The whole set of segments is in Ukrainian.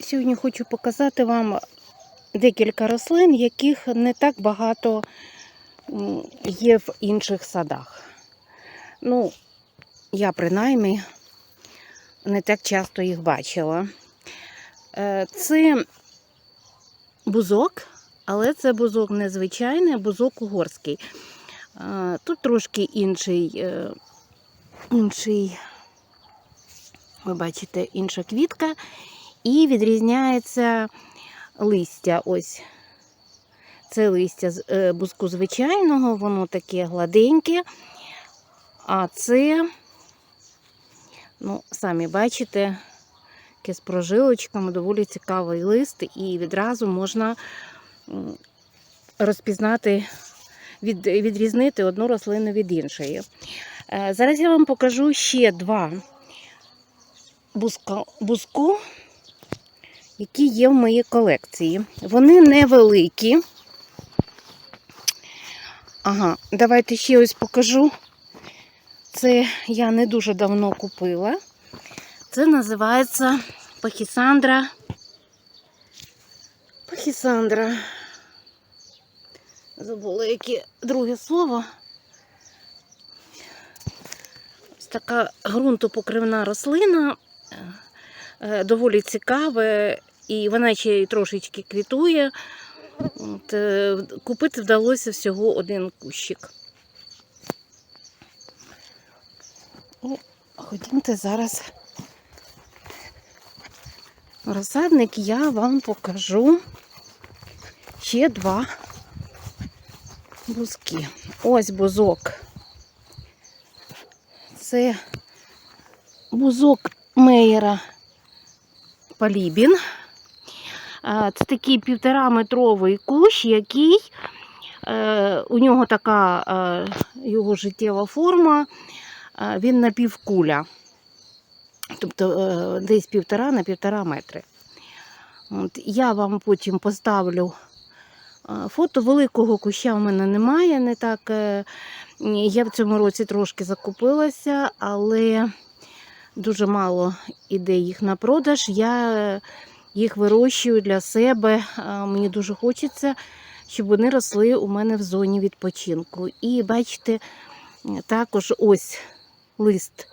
Сьогодні хочу показати вам декілька рослин, яких не так багато є в інших садах. Ну, я принаймні не так часто їх бачила. Е, Це бузок, але це бузок незвичайний, бузок угорський. Е, Тут трошки інший, е, інший, ви бачите, інша квітка. І відрізняється листя. Ось це листя з е, бузку звичайного, воно таке гладеньке. А це, ну, самі бачите, таке з прожилочками, доволі цікавий лист, і відразу можна розпізнати, від, відрізнити одну рослину від іншої. Е, Зараз я вам покажу ще два бузка, бузку, які є в моїй колекції. Вони невеликі. Ага, давайте ще ось покажу. Це я не дуже давно купила. Це називається Пахісандра. Пахісандра. Забула, яке друге слово. Ось така ґрунтопокривна рослина. Е, доволі цікаве, і вона ще й трошечки квітує. От, е, купити вдалося всього один кущик. І ходімте зараз. Розсадник я вам покажу ще два бузки. Ось бузок. Це бузок Мейера Палібін. А, Це такий півтораметровий кущ, який е, у нього така е, його життєва форма, е, він напівкуля. Тобто десь півтора на півтора метри. От, я вам потім поставлю фото великого куща в мене немає. Не так, я в цьому році трошки закупилася, але дуже мало іде їх на продаж. Я е, їх вирощую для себе. Мені дуже хочеться, щоб вони росли у мене в зоні відпочинку. І бачите, також ось лист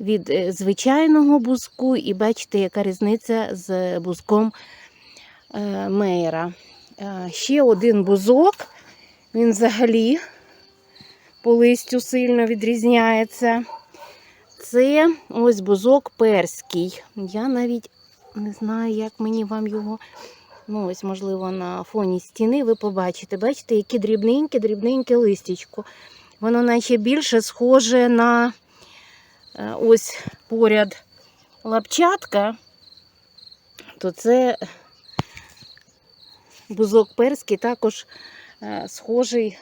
від е, звичайного бузку, і бачите, яка різниця з бузком е, Мейера. Е, Ще один бузок, він взагалі по листю сильно відрізняється. Це ось бузок перський. Я навіть не знаю, як мені вам його. Ну, ось, можливо, на фоні стіни ви побачите. Бачите, які дрібненьке листячко. Воно наче більше схоже на е, ось поряд лапчатка, то це бузок перський також е, схожий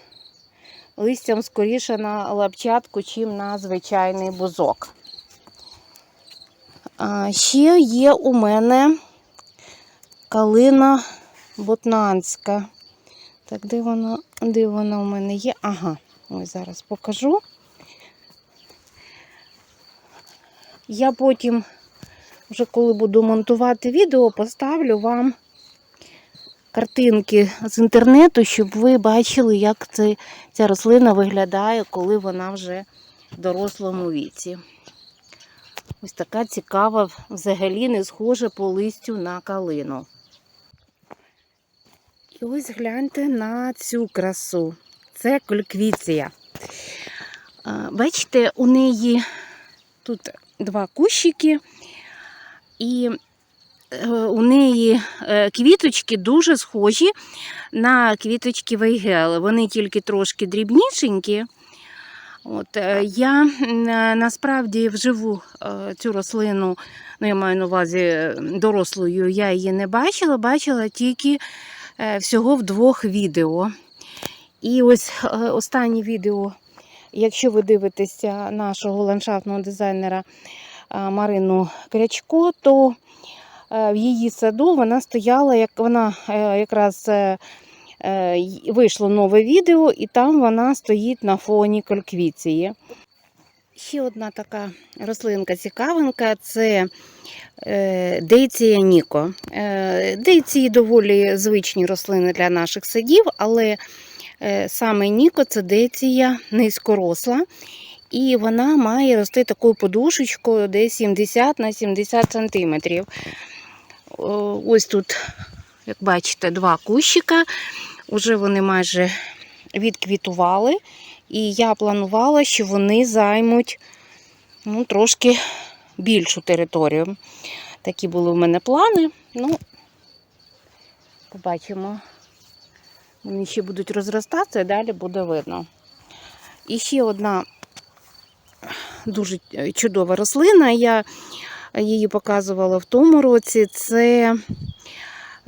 листям скоріше на лапчатку, чим на звичайний бузок. Ще є у мене калина ботнанська. Так, де вона, де вона у мене є? Ага, ось зараз покажу. Я потім, вже коли буду монтувати відео, поставлю вам картинки з інтернету, щоб ви бачили, як ця рослина виглядає, коли вона вже в дорослому віці. Ось така цікава, взагалі не схожа по листю на калину. І ось гляньте на цю красу. Це кольквіція. Бачите, у неї тут два кущики, і е, у неї е, квіточки дуже схожі на квіточки вейгели. Вони тільки трошки дрібнішенькі. От, е, я е, насправді вживу е, цю рослину, ну я маю на увазі дорослою, я її не бачила, бачила тільки всього в двох відео. І ось останнє відео, якщо ви дивитеся нашого ландшафтного дизайнера Марину Крячко, то в її саду вона стояла, як вона якраз вийшло нове відео, і там вона стоїть на фоні кольквіції. Ще одна така рослинка цікавинка це е, Дейція Ніко. Е, Дейції доволі звичні рослини для наших садів, але е, саме Ніко це дейція низькоросла. І вона має рости такою подушечкою десь 70 на 70 сантиметрів. Ось тут, як бачите, два кущика. Уже вони майже відквітували. І я планувала, що вони займуть ну, трошки більшу територію. Такі були в мене плани. Ну, побачимо. Вони ще будуть розростатися, і далі буде видно. І ще одна дуже чудова рослина. Я її показувала в тому році. Це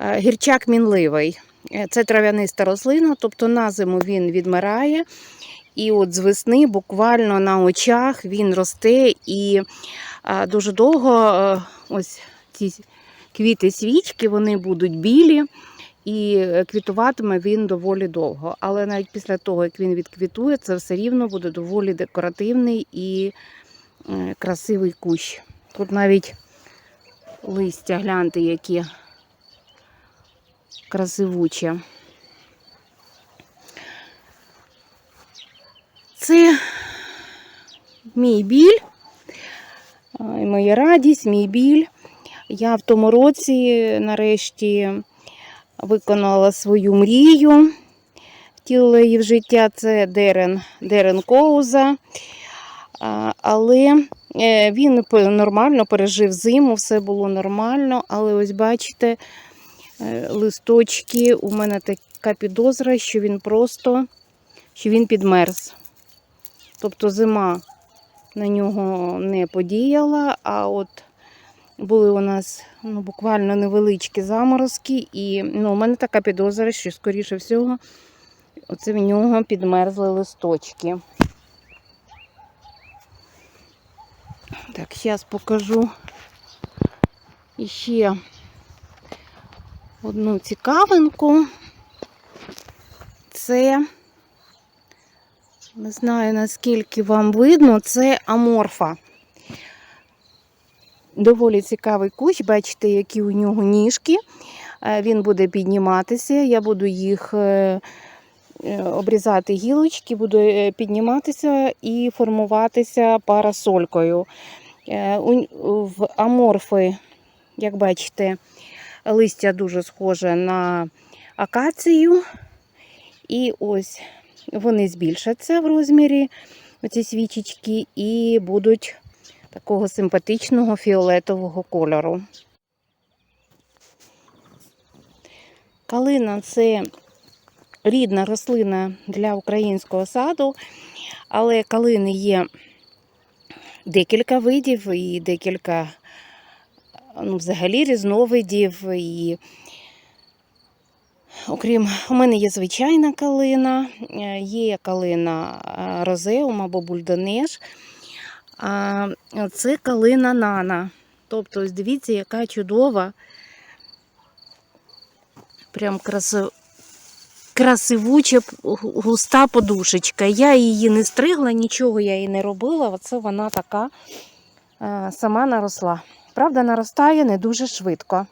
гірчак мінливий. Е, Це трав'яниста рослина, тобто на зиму він відмирає. І от з весни буквально на очах він росте і дуже довго е, ось ці квіти свічки вони будуть білі, і е, квітуватиме він доволі довго. Але навіть після того, як він відквітує, це все рівно буде доволі декоративний і е, красивий кущ. Тут навіть листя, гляньте, які красивучі. Це мій біль, моя радість, мій біль. Я в тому році нарешті виконала свою мрію, втілила її в життя. Це Дерен, Дерен Коуза. Але е, він нормально пережив зиму, все було нормально. Але ось бачите, листочки, у мене така підозра, що він просто що він підмерз. Тобто зима на нього не подіяла, а от були у нас ну, буквально невеличкі заморозки, і ну, у мене така підозра, що, скоріше всього, оце в нього підмерзли листочки. Так, зараз покажу іще одну цікавинку. Це не знаю, наскільки вам видно, це аморфа. Доволі цікавий кущ, бачите, які у нього ніжки. Е, Він буде підніматися. Я буду їх е, е, обрізати гілочки, буду підніматися і формуватися парасолькою. В аморфи, як бачите, листя дуже схоже на акацію. І ось вони збільшаться в розмірі, оці свічечки, і будуть такого симпатичного фіолетового кольору. Калина це рідна рослина для українського саду, але калини є декілька видів і декілька ну, взагалі різновидів. І Окрім, у мене є звичайна калина, е, є калина е, розеум або бульдонеж. А це калина нана. Тобто, ось дивіться, яка чудова, прям краси... красивуча, густа подушечка. Я її не стригла, нічого я їй не робила. Оце вона така е, сама наросла. Правда, наростає не дуже швидко.